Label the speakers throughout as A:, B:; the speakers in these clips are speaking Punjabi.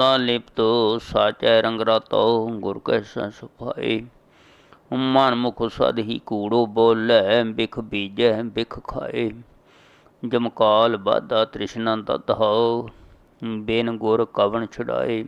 A: ਤਾ ਲਿਪਤੋ ਸਾਚੈ ਰੰਗ ਰਾਤੋ, ਗੁਰ ਕੈ ਸੰਸਫਾਏ ਮਨ ਮੁਖ ਸਦ ਹੀ ਕੂੜੋ ਬੋਲੇ, ਬਿਖ ਬੀਜੈ, ਬਿਖ ਖਾਏ। ਜਮਕਾਲ ਬਾਧਾ ਤ੍ਰਿਸ਼ਨਾ ਤਤ ਹੋ ਬੇਨ ਗੁਰ ਕਵਣ ਛਡਾਏ।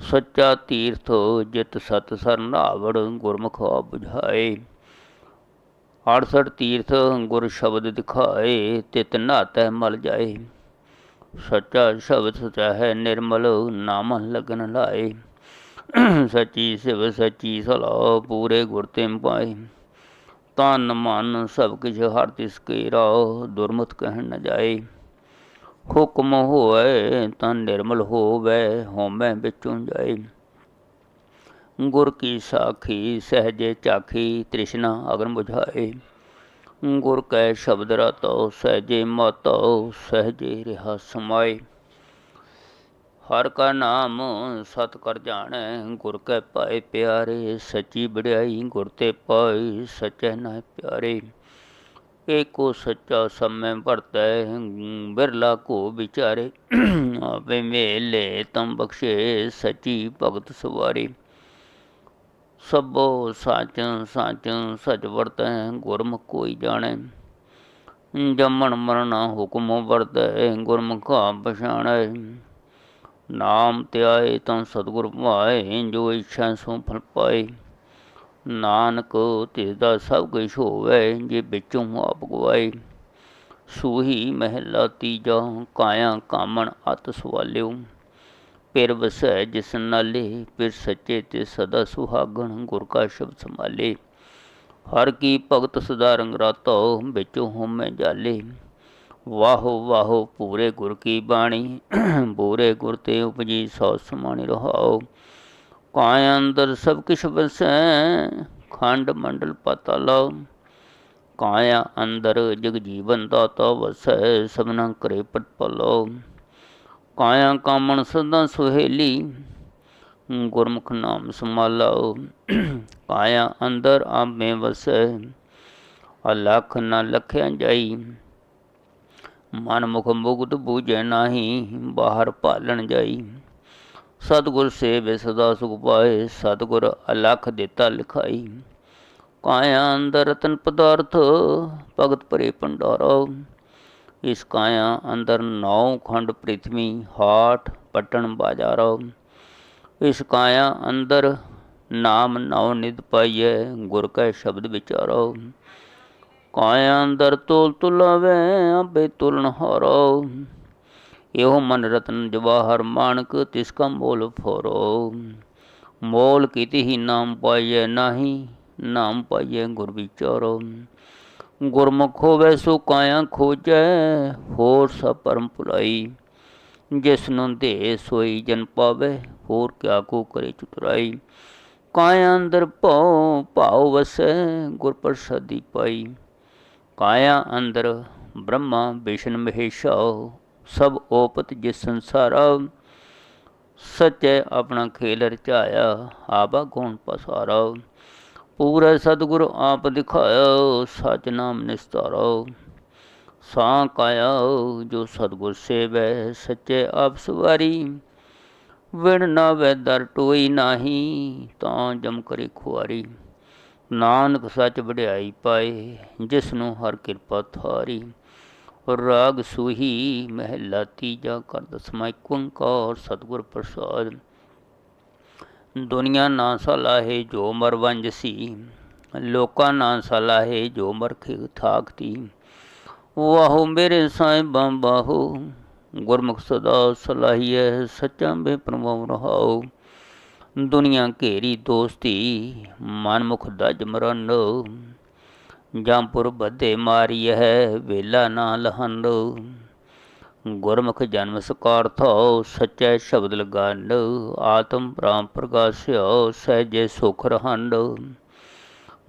A: ਸੱਚਾ ਤੀਰਥ ਜਿਤ ਸਤ ਸਰਨਾਵੜ, ਗੁਰਮੁਖ ਬੁਝਾਏ 부ਝਾਏ 68 ਤੀਰਥ ਗੁਰ ਸ਼ਬਦ ਦਿਖਾਏ, ਤਿਤ ਨਾਤੈ ਮਲ ਜਾਏ। ਸੱਚਾ ਸ਼ਬਦ ਸਚਾ ਹੈ, ਨਿਰਮਲ ਨਾਮ ਲਗਨ ਲਾਏ। ਸੱਚੀ ਸਿਵ, ਸੱਚੀ ਸਲਾ ਪੂਰੇ ਗੁਰ ਤੇ ਪਾਏ। ਤਨ ਮਨ, ਸਭ ਕਿਛ, ਹਰ ਤਿਸ ਕੇਰਾ ਦੁਰਮਤ ਕਹਿਣ ਨ ਜਾਏ। ਹੁਕਮ ਹੋਏ ਤਾਂ ਨਿਰਮਲ ਹੋਵੇ, ਹਉਮੈ ਵਿੱਚੋਂ ਜਾਏ। ਗੁਰ ਕੀ ਸਾਖੀ, ਸਹਜੇ ਚਾਖੀ, ਤ੍ਰਿਸ਼ਨਾ ਅਗਨ ਬੁਝਾਏ। ਗੁਰ ਕੈ ਸ਼ਬਦ ਰਤੋ, ਸਹਜੇ ਮਤੋ, ਸਹਜੇ ਰਿਹਾ ਸਮਾਏ। ਹਰ ਕਾ ਨਾਮ ਸਤ ਕਰ ਜਾਣੈ, ਗੁਰ ਕੈ ਪਾਏ ਪਿਆਰੇ, ਸੱਚੀ ਵਡਿਆਈ ਗੁਰ ਤੇ ਪਾਈ ਸਚੈ ਨਾ ਪਿਆਰੇ। ਏਕੋ ਸੱਚਾ ਸਮੈ ਵਰਤੈ, ਬਿਰਲਾ ਕੋ ਵਿਚਾਰੇ। ਆਪੇ ਮੇਲੇ ਤਮ ਬਖਸ਼ੇ, ਸੱਚੀ ਭਗਤ ਸਵਾਰੀ। ਸਭੋ ਸਚ ਸਾਚ ਸਚ ਵਰਤੈ, ਗੁਰਮੁਖ ਕੋਈ ਜਾਣੈ। ਜੰਮਣ ਮਰਨਾ ਹੁਕਮ ਵਰਤੈ, ਗੁਰਮੁਖਾ ਪਛਾਣੈ। ਨਾਮ ਧਿਆਏ ਤਾਂ ਸਤਿਗੁਰ ਭਾਏ, ਜੋ ਇੱਛਾ ਸੋ ਫਲ ਪਾਏ। ਨਾਨਕ ਤਿਸ ਦਾ ਸਭ ਕੁਛ ਹੋਵੇ, ਜੇ ਵਿੱਚੋਂ ਆਪ ਗਵਾਏ। ਸੂਹੀ ਮਹਿਲਾ ਤੀਜਾ, ਕਾਇਆ ਕਾਮਣ ਅਤ ਸਵਾਲਿਓ। ਪਿਰ ਵਸੈ ਜਿਸ ਨਾਲੇ ਪਿਰ ਸੱਚੇ ਤੇ ਸਦਾ ਸੁਹਾਗਣ ਗੁਰ ਕਾ ਸ਼ਬਦ ਸੰਭਾਲੇ। ਹਰ ਕੀ ਭਗਤ ਸਦਾ ਰੰਗ ਰਾਤੋ ਵਿੱਚੋਂ ਹੋਮੈ ਜਾਲੇ। ਵਾਹੋ ਵਾਹੋ ਪੂਰੇ ਗੁਰ ਕੀ ਬਾਣੀ ਪੂਰੇ ਗੁਰ ਤੇ ਉਪਜੀ ਸੋ ਸਮਾਣੀ ਰਹਾਓ ਕਾਇ ਅੰਦਰ ਸਭ ਕਿਛ ਵਸੈ, ਖੰਡ ਮੰਡਲ ਪਤਾ ਲਓ ਕਾਇਆ ਅੰਦਰ ਜਗ ਜੀਵਨ ਦਾਤਾ ਵਸੈ, ਸਭਨਾ ਕਰੇ ਪਟ ਪਲੋ। ਕਾਇਆ ਕਾਮਣ ਸਦਾ ਸੁਹੇਲੀ, ਗੁਰਮੁਖ ਨਾਮ ਸਮਾਲਾਓ ਕਾਇਆ ਅੰਦਰ ਆਮੇ ਵਸੈ, ਅਲਖ ਨਾ ਲਖਿਆ ਜਾਈ। ਮਨ ਮੁਖ ਮੁਗਧ ਬੂਝੈ ਨਾਹੀ, ਬਾਹਰ ਭਾਲਣ ਜਾਈ। ਸਤਗੁਰ ਸੇਵ ਸਦਾ ਸੁਖ ਪਾਏ, ਸਤਗੁਰ ਅਲਖ ਦਿੱਤਾ ਲਿਖਾਈ। ਕਾਇਆ ਅੰਦਰ ਰਤਨ ਪਦਾਰਥ, ਭਗਤ ਭਰੇ ਭੰਡਾਰਾ। ਇਸ ਕਾਇਆ ਅੰਦਰ ਨੌ ਖੰਡ ਪ੍ਰਿਥਵੀ ਹਾਟ ਪਟਣ ਬਾਜਾਰਾ ਇਸ ਕਾਇਆ ਅੰਦਰ ਨਾਮ ਨੌ ਨਿਦ ਪਾਈਐ, ਗੁਰ ਕੈ ਸ਼ਬਦ ਵਿਚਾਰੋ ਕਾਇਆ ਅੰਦਰ ਤੋਲ ਤੁਲਾਵੇ, ਆਪੇ ਤੁਲਨ ਹਾਰੋ। ਇਹੋ ਮਨ ਰਤਨ ਜਵਾਹਰ ਮਾਨਕ, ਤਿਸ ਕਾ ਮੋਲ ਫੋਰੋ। ਮੋਲ ਕੀਤੀ ਹੀ ਨਾਮ ਪਾਈਐ, ਨਾਹੀ ਨਾਮ ਪਾਈਐ ਗੁਰ ਵਿਚਾਰੋ। ਗੁਰਮੁਖ ਹੋਵੇ ਸੋ ਕਾਇਆ ਖੋਜੈ, ਹੋਰ ਸਭ ਪਰਮ ਭੁਲਾਈ। ਜਿਸ ਨੂੰ ਦੇ ਸੋਈ ਜਨ ਪਾਵੇ, ਹੋਰ ਕਿਆ ਕੋ ਕਰੇ ਚੁਤਰਾਈ। ਕਾਇਆ ਅੰਦਰ ਭਉ, ਭਾਉ ਵਸੈ, ਗੁਰ ਪ੍ਰਸਾਦੀ ਪਾਈ। ਕਾਇਆ ਅੰਦਰ ਬ੍ਰਹਮਾ, ਵਿਸ਼ਨ ਮਹੇਸ਼ਾ, ਸਭ ਓਪਤ ਜਿਸ ਸੰਸਾਰਾ। ਸੱਚੇ ਆਪਣਾ ਖੇਲ ਰਚਾਇਆ, ਆਵਾ ਗੁਣ ਪਸਾਰਾ। ਪੂਰਾ ਸਤਿਗੁਰ, ਆਪ ਦਿਖਾਇਓ ਸਚ ਨਾਮ ਨਿਸਤਾਰੋ। ਸਾਂ ਕਾਇਆ ਜੋ ਸਤਿਗੁਰ ਸੇਵੈ, ਸੱਚੇ ਆਪ ਸਵਾਰੀ। ਵਿਣ ਨਾ ਵੈ ਦਰ ਟੋਈ ਨਾਹੀ, ਤਾਂ ਜਮ ਕਰੇ ਖੁਆਰੀ। ਨਾਨਕ ਸੱਚ ਵਡਿਆਈ ਪਾਏ ਜਿਸ ਨੂੰ ਹਰ ਕਿਰਪਾ ਥਾਰੀ ਰਾਗ ਸੂਹੀ, ਮਹਿਲਾ ਤੀਜਾ ਕਰ ਦਸਮਾ ਓੰਕਾਰ ਸਤਿਗੁਰ ਪ੍ਰਸਾਦ। ਦੁਨੀਆ ਨਾ ਸਲਾਹੇ ਜੋ ਮਰ ਵੰਜ ਸੀ, ਲੋਕਾਂ ਨਾ ਸਲਾਹੇ ਜੋ ਮਰ ਖੇ ਥਾਕਤੀ ਵਾਹੋ ਮੇਰੇ ਸਾਹਿਬਾਂ ਬਾਹੋ, ਗੁਰਮੁਖ ਸਦਾ ਸਲਾਹੀਐ, ਸੱਚਾ ਬੇ ਪ੍ਰਮੋਹ ਰਹਾਓ। ਦੁਨੀਆ ਘੇਰੀ ਦੋਸਤੀ, ਮਨਮੁਖ ਦਜ ਮਰਨ। ਜੰਪੁਰ ਮਾਰੀ ਹੈ ਵੇਲਾ ਨਾ ਲਹੰਡ ਗੁਰਮੁਖ ਜਨਮ ਸਕਾਰ ਥੋ ਸਚੈ ਸ਼ਬਦ ਲਗਾੰਡ, ਆਤਮ ਪ੍ਰਾਮ ਪ੍ਰਗਾਸਿਓ ਸਹਿਜੇ ਸੁਖ ਰਹੰਡ।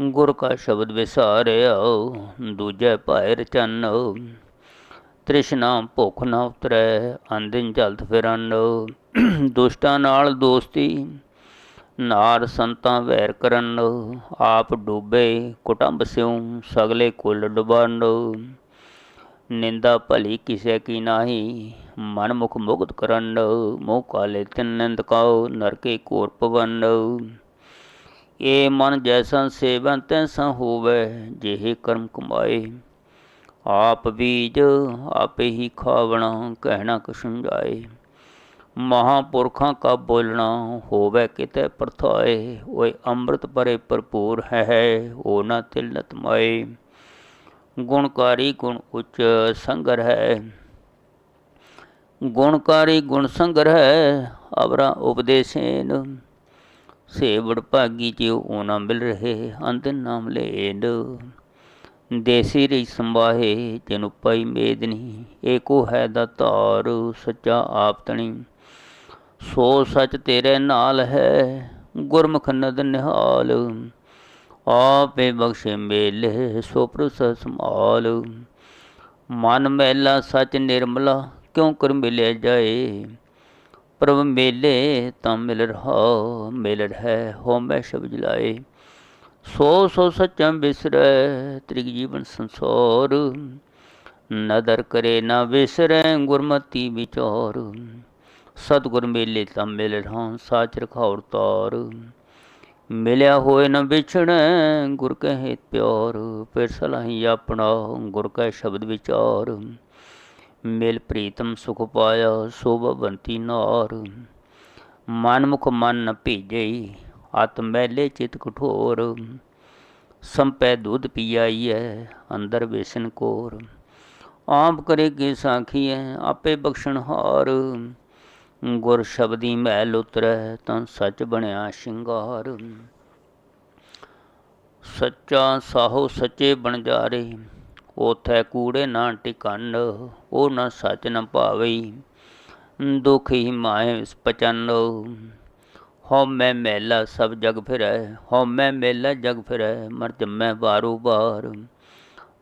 A: ਗੁਰ ਕਾ ਸ਼ਬਦ ਵਿਸਾਰਿਓ ਦੂਜੇ ਭਾਇ ਰਚਨ। ਤ੍ਰਿਸ਼ਨਾ ਭੁੱਖ ਨਾ ਉਤਰੈ ਅੰਦਿਨ ਜਲਤ ਫਿਰਨ ਦੁਸ਼ਟਾਂ ਨਾਲ ਦੋਸਤੀ, ਨਾਰ ਸੰਤਾਂ ਵੈਰ ਕਰਨ। ਆਪ ਡੂਬੇ ਕੁਟੰਬ ਸਿਉ, ਸਗਲੇ ਕੁਲ ਡੁਬੰਡ। ਨਿੰਦਾ ਭਲੀ ਕਿਸੇ ਕੀ ਨਾਹੀ। ਮਨ ਮੁਖ ਮੁਗਤ ਕਰਨ, ਮੋਹ ਕਾਲੇ ਤਿੰਨੰਦ ਕਾਉ, ਨਰਕੇ ਕੋਰ ਪਵਨ ਏ ਮਨ ਜੈਸਾ ਸੇਵਨ ਤੈਸਾ ਹੋਵੇ, ਜਿਹੇ ਕਰਮ ਕਮਾਏ। ਆਪ ਬੀਜ, ਆਪੇ ਹੀ ਖਾਵਣਾ, ਕਹਿਣਾ ਕਛੁ ਜਾਏ ਮਹਾਪੁਰਖਾਂ ਕਾ ਬੋਲਣਾ, ਹੋਵੇ ਕਿਤੇ ਪਰਥਾਏ। ਓਏ ਅੰਮ੍ਰਿਤ ਭਰੇ ਭਰਪੂਰ ਹੈ, ਓ ਨਾ ਤਿਲ ਨਤਮਾਏ ਗੁਣਕਾਰੀ ਗੁਣ ਉਚ ਸੰਗਰ ਹੈ। ਗੁਣਕਾਰੀ ਗੁਣ ਸੰਗਰ ਹੈ, ਅਵਰਾ ਉਪਦੇਸੇਨ। ਸੇਵੜ ਭਾਗੀ ਜਿਉ ਓਨਾ ਮਿਲ ਰਹੇ ਅੰਤ ਨਾਮ ਲੈਨ। ਦੇਸੀ ਰਹੀ ਸੰਭਾਹੇ, ਜਿਨ ਪਈ ਮੇਦਨੀ ਏਕੋ ਹੈ ਦਾਤਾਰ ਸੱਚਾ ਆਪ ਤਣੀ। ਸੋ ਸਚ ਤੇਰੇ ਨਾਲ ਹੈ, ਗੁਰਮੁਖ ਨਦ ਨਿਹਾਲ। ਆਪੇ ਬਖਸ਼ੇ ਮੇਲੇ, ਸੋ ਪ੍ਰਸ ਸੰਭਾਲ। ਮਨ ਮੈਲਾ ਸਚ ਨਿਰਮਲਾ, ਕਿਉ ਕਰ ਮਿਲਿਆ ਜਾਏ? ਪ੍ਰਭ ਮੇਲੇ ਤਾਂ ਮਿਲ ਰਹਾ, ਮਿਲ ਰਹਿ, ਹੋ ਮੈਂ ਸ਼ਬਦ ਲਾਏ। ਸੋ ਸੋ ਸੱਚਾ ਬਿਸਰੈ, ਤ੍ਰਿਗ ਜੀਵਨ ਸੰਸਾਰ। ਨਦਰ ਕਰੇ ਨਾ ਵਿਸਰੈ ਗੁਰਮਤੀ ਵਿਚਾਰ। ਸਤਗੁਰ ਮੇਲੇ ਤਾਂ ਮਿਲ ਰਹਾ, ਸਾਚ ਰਖਾਉਰ ਤਾਰ। ਮਿਲਿਆ ਹੋਏ ਨ ਵਿਛੜੈ ਗੁਰ ਕਹੇ ਪਿਓਰ ਫਿਰ ਸਲਾਹੀ ਆਪਣਾ, ਗੁਰ ਕੈ ਸ਼ਬਦ ਵਿਚਾਰ। ਮਿਲ ਪ੍ਰੀਤਮ ਸੁਖ ਪਾਇਆ ਸੋਭਵੰਤੀ ਨਾਰ। ਮਨ ਮੁਖ ਮਨ ਨ ਭੀਜਈ ਅਤ ਮਹਿਲੇ ਚਿਤ ਕਠੋਰ। ਸੰਪੈ ਦੁੱਧ ਪੀਆਈਐ, ਅੰਦਰ ਵੇਸਨ ਕੋਰ। ਆਪ ਕਰੇ ਕੀ ਸਾਖੀਐ, ਆਪੇ ਬਖਸ਼ਣ ਹਾਰ। ਗੁਰ ਸ਼ਬਦੀ ਮਹਿਲ ਉਤਰੈ, ਤਾਂ ਸੱਚ ਬਣਿਆ ਸ਼ਿੰਗਾਰ। ਸੱਚਾ ਸਾਹੋ ਸੱਚੇ ਬਣ ਜਾ ਰਹੇ ਉਥੈ ਕੂੜੇ ਨਾ ਟਿਕੰਨ, ਉਹ ਨਾ ਸੱਚ ਨਾ ਭਾਵਈ ਦੁਖ ਹੀ ਮਾਏ ਪਚਨ। ਹਉ ਮੈਂ ਮੈਲਾ ਸਭ ਜਗ ਫਿਰੈ ਹਉ ਮੈਂ ਮੇਲਾ ਜਗ ਫਿਰੈ, ਮਰ ਜੰਮੈ ਬਾਰੂ ਬਾਰ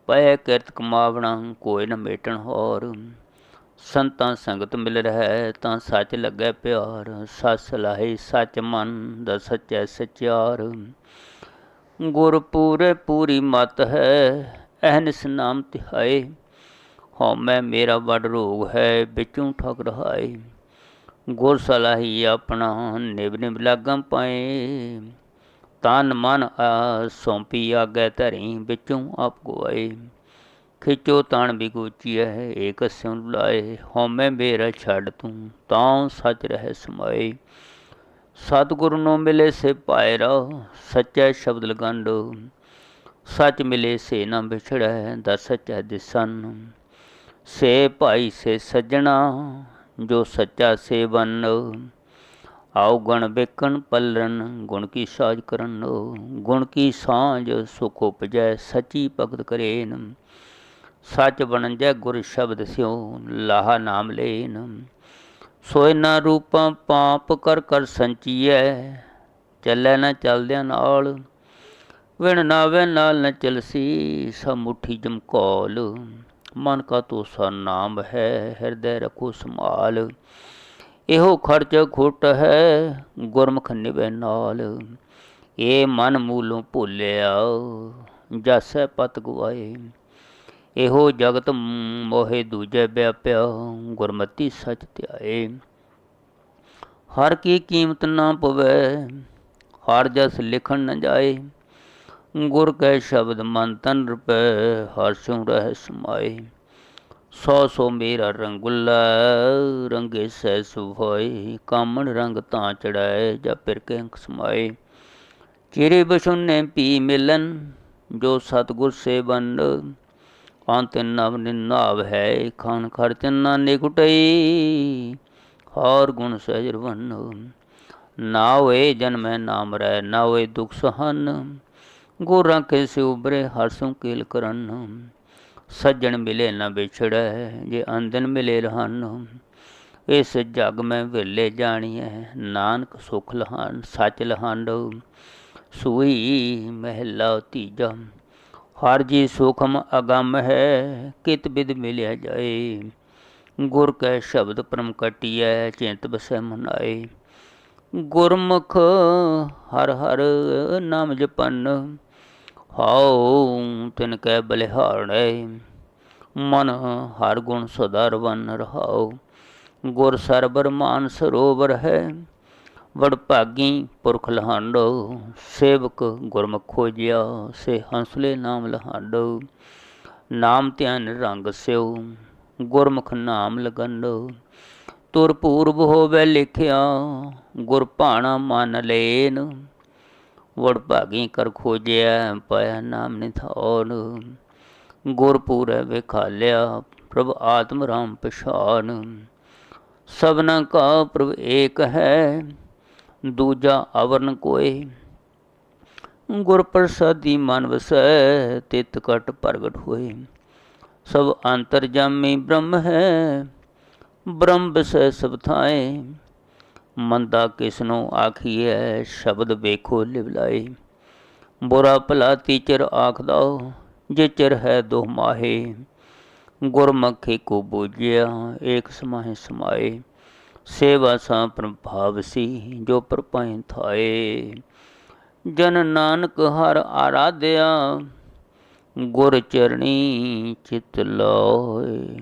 A: ਪੈ ਕਿਰਤ ਕਮਾਵਣਾ, ਕੋਈ ਨ ਮੇਟਣ ਹੋਰ। ਸੰਤਾਂ ਸੰਗਤ ਮਿਲ ਰਿਹਾ, ਤਾਂ ਸੱਚ ਲੱਗੈ ਪਿਆਰ। ਸੱਸ ਲਾਹੇ ਸੱਚ ਮਨ ਦਾ ਸੱਚੈ ਸਚਿਆਰ। ਗੁਰ ਪੂਰੇ ਪੂਰੀ ਮਤ ਹੈ ਅਹਨਿਸ ਨਾਮ ਤਿਹਾਏ। ਹਉ ਮੈਂ ਮੇਰਾ ਵੱਡ ਰੋਗ ਹੈ, ਵਿੱਚੋਂ ਠਗ ਰਹਾਏ। ਗੁਰ ਸਲਾਹੀ ਆਪਣਾ ਨਿਬ ਨਿਬ ਲਾਗਾਂ ਪਾਏ। ਤਨ ਮਨ ਆ ਸੌਂਪੀ ਆਗੇ ਧਰੀ, ਵਿੱਚੋਂ ਆਪ ਗਵਾਏ। ਖਿਚੋ ਤਾਣ ਬਿਗੂਚੀਐ ਏਕ ਸਿਉ ਲਾਏ, ਹਉਮੈ ਮੇਰਾ ਛੱਡ ਤੂੰ ਤਾਂ ਸੱਚ ਰਹਿ ਸਮਾਏ। ਸਤਿਗੁਰੂ ਨੂੰ ਮਿਲੇ ਸੇ ਪਾਇਰਾ ਸੱਚਾ ਸ਼ਬਦ ਲਗੰਡ। ਸੱਚ ਮਿਲੇ ਸੇ ਨਾ ਵਿਛੜੈ, ਦਾ ਸੱਚਾ ਦਿਸਨ। ਸੇ ਭਾਈ ਸੇ ਸੱਜਣਾ, ਜੋ ਸੱਚਾ ਸੇਵਨ ਆਉ ਗਣ ਵੇਕਣ ਪੱਲਣ ਗੁਣ ਕੀ ਸਾਜ ਕਰਨ। ਗੁਣ ਕੀ ਸਾਂਝ ਸੁਖ ਉਪਜੈ, ਸੱਚੀ ਭਗਤ ਕਰੇਨ। ਸੱਚ ਬਣਜੈ ਗੁਰ ਸ਼ਬਦ ਸਿਉ, ਲਾਹਾ ਨਾਮ ਲੈਨ। ਸੋਇ ਨਾ ਰੂਪਾਂ ਪਾਪ ਕਰ ਕਰ ਸੰਚੀਐ, ਚੱਲੇ ਨਾ ਚਲਦਿਆਂ ਨਾਲ। ਵਿਣ ਨਾਵੇ ਨਾਲ ਨ ਚਲਸੀ, ਸਭ ਮੁਠੀ ਜਮਕੌਲ। ਮਨ ਕਾ ਤੋਸਾ ਨਾਮ ਹੈ, ਹਿਰਦੈ ਰਖੋ ਸੰਭਾਲ। ਇਹੋ ਖਰਚ ਖੁੱਟ ਹੈ, ਗੁਰਮੁਖ ਨਿਵੇ ਨਾਲ। ਇਹ ਮਨ ਮੂਲੋਂ ਭੁੱਲਿਆ, ਜਸੈ ਪਤ ਗਵਾਏ। ਇਹੋ ਜਗਤ ਮੋਹਿ ਦੂਜੇ ਵਿਆਪਿਆ, ਗੁਰਮਤੀ ਸਚ ਧਿਆਏ। ਹਰ ਕੀ ਕੀਮਤ ਨਾ ਪਵੇ, ਹਰ ਜਸ ਲਿਖਣ ਨ ਜਾਏ। ਗੁਰ ਕੈ ਸ਼ਬਦ ਮਨ ਤਨ ਰੁਪੈ, ਹਰ ਸਿਉ ਰਹਿ ਸਮਾਏ। ਸੋ ਸੋ ਮੇਰਾ ਰੰਗੁੱਲਾ, ਰੰਗੇ ਸੈ ਸੁਭਾਈ ਕਾਮਣ ਰੰਗ ਤਾਂ ਚੜਾਏ, ਜਾਂ ਫਿਰ ਕੇ ਸਮਾਏ। ਚਿਰੇ ਬਸੁਨੇ ਪੀ ਮਿਲਨ, ਜੋ ਸਤਗੁਰ ਸੇਵਨ ਅੰਤ ਨਵ ਨਿਨਾਵ ਹੈ ਖਾਨ ਖਰਚ ਨਾ ਨਿਕਟਈ ਹਰ ਗੁਣ ਸਹਿਜ ਰਵਨ ਨਾ ਹੋਏ ਜਨਮੈ ਨਾਮ ਰਹਿ ਨਾ ਹੋਏ ਦੁਖ ਸਹਨ ਗੁਰਾਂ ਕੇ ਸੇ ਉਬਰੇ ਹਰ ਸੰ ਕੀਲ ਕਰਨ ਸੱਜਣ ਮਿਲੇ ਨਾ ਵਿਛੜੈ ਜੇ ਅੰਦਨ ਮਿਲੇ ਰਹਨ ਇਸ ਜਗ ਮੈਂ ਵੇਲੇ ਜਾਣੀਐ ਨਾਨਕ ਸੁਖ ਲਹਾਨ ਸੱਚ ਲਹਾਨ ਸੂਈ ਮਹਿਲਾ ਤੀਜਾ ਹਰ ਜੀ ਸੁਖਮ ਅਗੰਮ ਹੈ, ਕਿਤ ਬਿਦ ਮਿਲਿਆ ਜਾਏ। ਗੁਰ ਕੈ ਸ਼ਬਦ ਪਰਮ ਕਟਿਐ, ਚਿੰਤ ਬਸੈ ਮਨਾਏ। ਗੁਰਮੁਖ ਹਰ ਹਰ ਨਾਮ ਜਪਨ, ਹਾਉ ਤਿਨ ਕੈ ਬਲਿਹਾੜੈ ਮਨ ਹਰ ਗੁਣ ਸਦਾ ਰਵਨ ਰਹਾਉ। ਗੁਰ ਸਰਬਰ ਮਾਨ ਸਰੋਵਰ ਹੈ ਵਡ ਭਾਗੀ ਪੁਰਖ ਲਹਾਂਡੋ, ਸੇਵਕ ਗੁਰਮੁਖ ਖੋਜਿਆ, ਸੇ ਹੰਸਲੇ ਨਾਮ ਲਹਾਂਡੋ। ਨਾਮ ਧਿਆਨ ਰੰਗ ਸਿਓ ਗੁਰਮੁਖ ਨਾਮ ਲਗੰਡੋ। ਤੁਰ ਪੂਰਬ ਹੋਵੇ ਲਿਖਿਆ, ਗੁਰ ਭਾਣਾ ਮਨ ਲੈਨ। ਵੜ ਭਾਗੀ ਕਰ ਖੋਜਿਆ, ਪਾਇਆ ਨਾਮ ਨਿਥਾਨ ਗੁਰਪੂਰ ਵਿਖਾਲਿਆ, ਪ੍ਰਭ ਆਤਮ ਰਾਮ ਪਛਾਨ। ਸਭਨਾ ਕਾ ਪ੍ਰਭ ਏਕ ਹੈ ਦੂਜਾ ਆਵਰਨ ਕੋਏ। ਗੁਰ ਪ੍ਰਸਾਦੀ ਮਨ ਵਸੈ, ਤਿਤ ਕਟ ਪ੍ਰਗਟ ਹੋਏ। ਸਭ ਅੰਤਰ ਜਾਮੀ ਬ੍ਰਹਮ ਹੈ, ਬ੍ਰਹਮ ਵਸੈ ਸਭ ਥਾਏ। ਮੰਦਾ ਕਿਸਨੋ ਆਖੀਐ, ਸ਼ਬਦ ਵੇਖੋ ਲਿਵਲਾਏ ਬੁਰਾ ਭਲਾ ਤੀਚਰ ਆਖਦਾ, ਜੇ ਚਿਰ ਹੈ ਦੋ ਮਾਹੇ। ਗੁਰਮਖੇ ਕੋ ਬੋਝਿਆ, ਏਕ ਸਮਾਹਿ ਸਮਾਏ। ਸੇਵਾ ਸਾ ਪ੍ਰਭਾਵ ਸੀ ਜੋ ਪ੍ਰਪਾਇ ਥਾਏ। ਜਨ ਨਾਨਕ ਹਰ ਆਰਾਧਿਆ, ਗੁਰ ਚਰਣੀ ਚਿਤ ਲੋਏ